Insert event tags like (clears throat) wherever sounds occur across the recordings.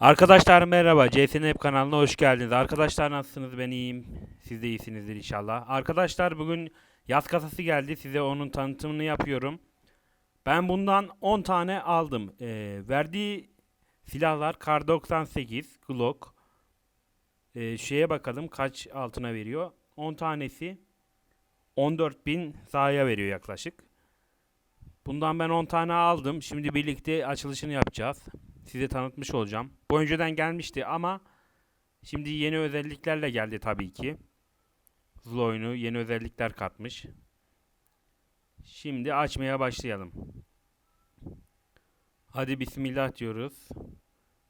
Arkadaşlar merhaba. CSN Hep kanalına hoş geldiniz. Arkadaşlar nasılsınız? Ben iyiyim. Siz de iyisinizdir inşallah. Arkadaşlar bugün yaz kasası geldi. Size onun tanıtımını yapıyorum. Ben bundan 10 tane aldım. Ee, verdiği silahlar Kar 98, Glock. Ee, şeye bakalım kaç altına veriyor. 10 tanesi 14.000 sahaya veriyor yaklaşık. Bundan ben 10 tane aldım. Şimdi birlikte açılışını yapacağız size tanıtmış olacağım. Bu önceden gelmişti ama şimdi yeni özelliklerle geldi tabii ki. Zul yeni özellikler katmış. Şimdi açmaya başlayalım. Hadi bismillah diyoruz.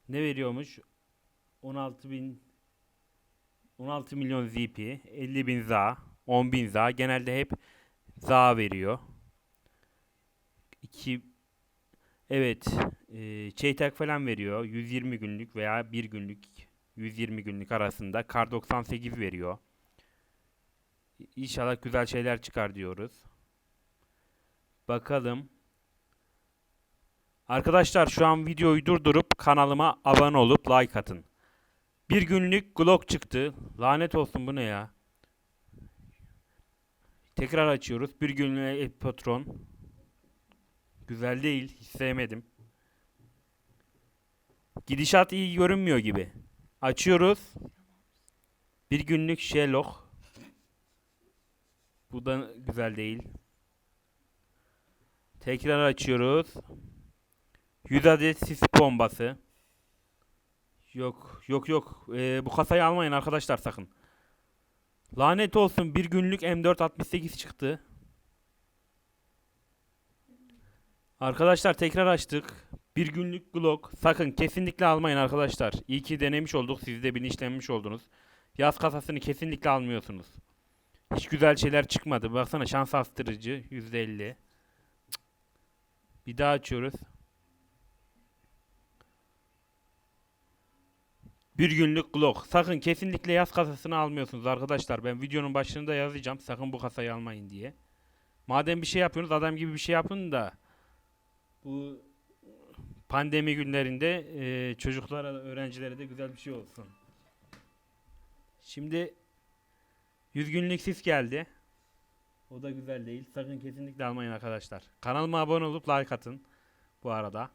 Ne veriyormuş? 16 bin 16 milyon ZP, 50 bin ZA, 10 bin ZA. Genelde hep ZA veriyor. 2 Evet, e, çeytek falan veriyor. 120 günlük veya 1 günlük 120 günlük arasında. Kar 98 veriyor. İnşallah güzel şeyler çıkar diyoruz. Bakalım. Arkadaşlar şu an videoyu durdurup kanalıma abone olup like atın. Bir günlük Glock çıktı. Lanet olsun bu ne ya? Tekrar açıyoruz. Bir günlük patron. Güzel değil. Hiç sevmedim. Gidişat iyi görünmüyor gibi. Açıyoruz. Bir günlük Sherlock. Bu da güzel değil. Tekrar açıyoruz. 100 adet sis bombası. Yok yok yok. Ee, bu kasayı almayın arkadaşlar sakın. Lanet olsun bir günlük M468 çıktı. Arkadaşlar tekrar açtık. Bir günlük Glock. Sakın kesinlikle almayın arkadaşlar. İyi ki denemiş olduk. Siz de bilinçlenmiş oldunuz. Yaz kasasını kesinlikle almıyorsunuz. Hiç güzel şeyler çıkmadı. Baksana şans arttırıcı %50. Cık. Bir daha açıyoruz. Bir günlük Glock. Sakın kesinlikle yaz kasasını almıyorsunuz arkadaşlar. Ben videonun başında yazacağım. Sakın bu kasayı almayın diye. Madem bir şey yapıyorsunuz adam gibi bir şey yapın da bu pandemi günlerinde e, çocuklara, öğrencilere de güzel bir şey olsun. Şimdi 100 günlük geldi. O da güzel değil. Sakın kesinlikle almayın arkadaşlar. Kanalıma abone olup like atın bu arada.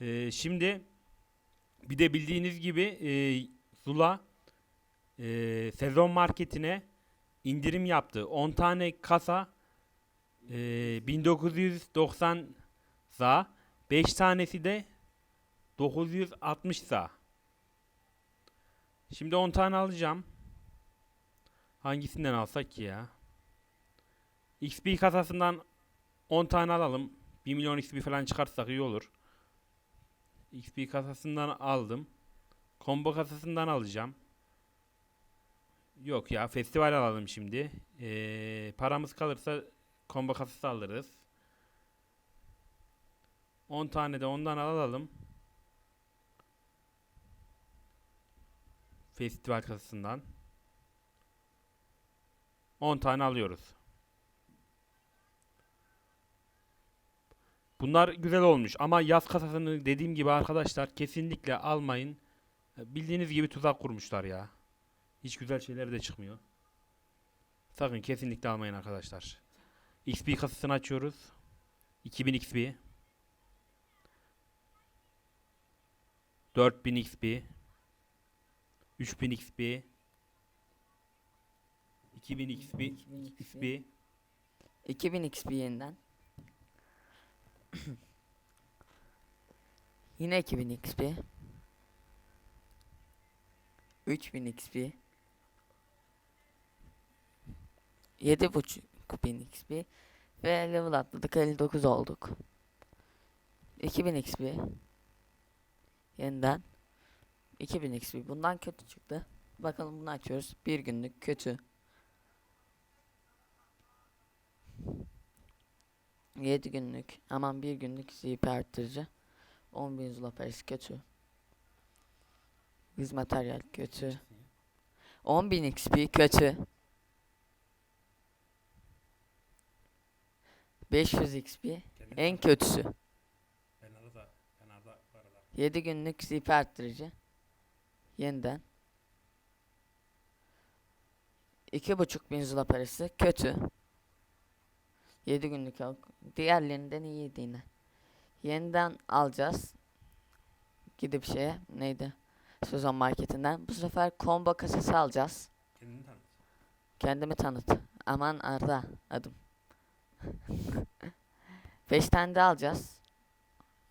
E, şimdi bir de bildiğiniz gibi e, Zula e, sezon marketine indirim yaptı. 10 tane kasa ee, 1990 za 5 tanesi de 960 za. Şimdi 10 tane alacağım. Hangisinden alsak ki ya? XP kasasından 10 tane alalım. 1 milyon XP falan çıkartsak iyi olur. XP kasasından aldım. Combo kasasından alacağım. Yok ya festival alalım şimdi. Ee, paramız kalırsa Combo kasası alırız. 10 tane de ondan alalım. Festival kasasından. 10 tane alıyoruz. Bunlar güzel olmuş ama yaz kasasını dediğim gibi arkadaşlar kesinlikle almayın. Bildiğiniz gibi tuzak kurmuşlar ya. Hiç güzel şeyler de çıkmıyor. Sakın kesinlikle almayın arkadaşlar. XP kasasını açıyoruz. 2000 XP. 4000 XP. 3000 XP. 2000 XP. 2000 XP. 2000 XP yeniden. (clears throat) Yine 2000 XP. 3000 XP. 7.5 bin XP ve level atladık 59 olduk. 2000 XP. Yeniden 2000 XP. Bundan kötü çıktı. Bakalım bunu açıyoruz. Bir günlük kötü. 7 günlük aman bir günlük CP arttırıcı 10.000 zula parası kötü Yüz materyal kötü 10.000 XP kötü 500 XP en kötüsü 7 günlük ZP arttırıcı. Yeniden. 2,5 bin zula parası. Kötü. 7 günlük yok. Diğerlerinden iyiydi yine. Yeniden alacağız. Gidip şeye neydi? Sezon marketinden. Bu sefer combo kasası alacağız. Kendini tanıt. Kendimi tanıt. Aman Arda adım. (laughs) 5 tane de alacağız.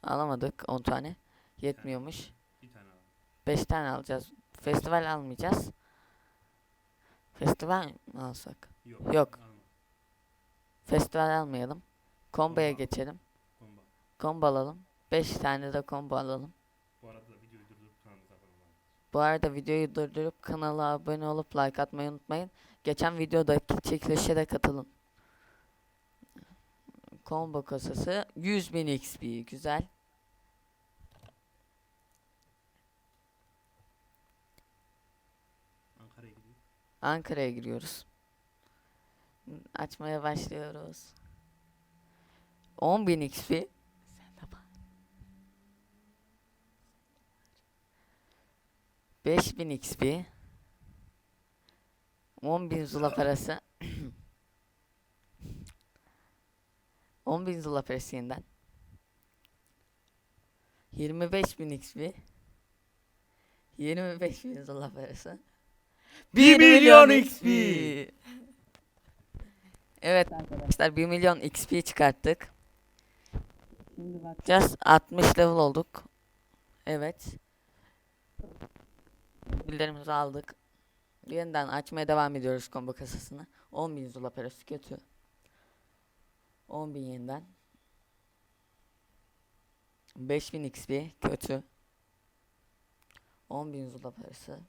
Alamadık 10 tane. Yetmiyormuş. Bir tane al. 5 tane alacağız. Festival almayacağız. Festival mi alsak? Yok. Yok. Alma. Festival almayalım. Komboya Combo. geçelim. Bomba. Combo alalım. 5 tane de combo alalım. Bu arada da videoyu durdurup kanalımıza abone olun. Bu arada videoyu durdurup kanala abone olup like atmayı unutmayın. Geçen videodaki çekilişe de katılın. Combo kasası 100.000 XP güzel. Ankara'ya gidiyor. Ankara'ya giriyoruz. Açmaya başlıyoruz. 10.000 XP. Sen de bak. 5000 XP. 10.000 zula parası. 10.000 zula parası yeniden. 25.000 XP. 25.000 zula parası. 1 milyon XP. (laughs) Evet arkadaşlar 1 milyon XP çıkarttık. Şimdi bakacağız 60 level olduk. Evet. Bilgilerimizi aldık. Yeniden açmaya devam ediyoruz combo kasasını. 10.000 zula parası kötü. 10.000 yeniden. 5000 XP kötü. 10.000 zula parası.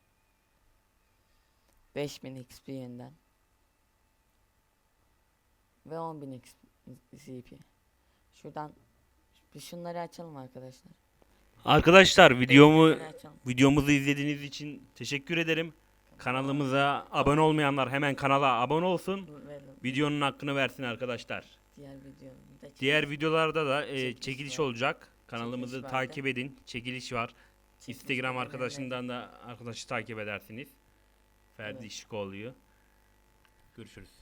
5000 XP yeniden. Ve 10.000 XP ZP. Şuradan bir şunları açalım arkadaşlar. Arkadaşlar videomu videomuzu izlediğiniz için teşekkür ederim. Kanalımıza abone olmayanlar hemen kanala abone olsun. Videonun hakkını versin arkadaşlar. Diğer videonun da Diğer videolarda da e, Çekiliş çekiliş var. olacak. Kanalımızı Çekiliş takip edin. Çekiliş var. çekiliş Instagram arkadaşından da arkadaşı takip edersiniz. Ferdi Evet. Şıkoğlu'yu. Görüşürüz.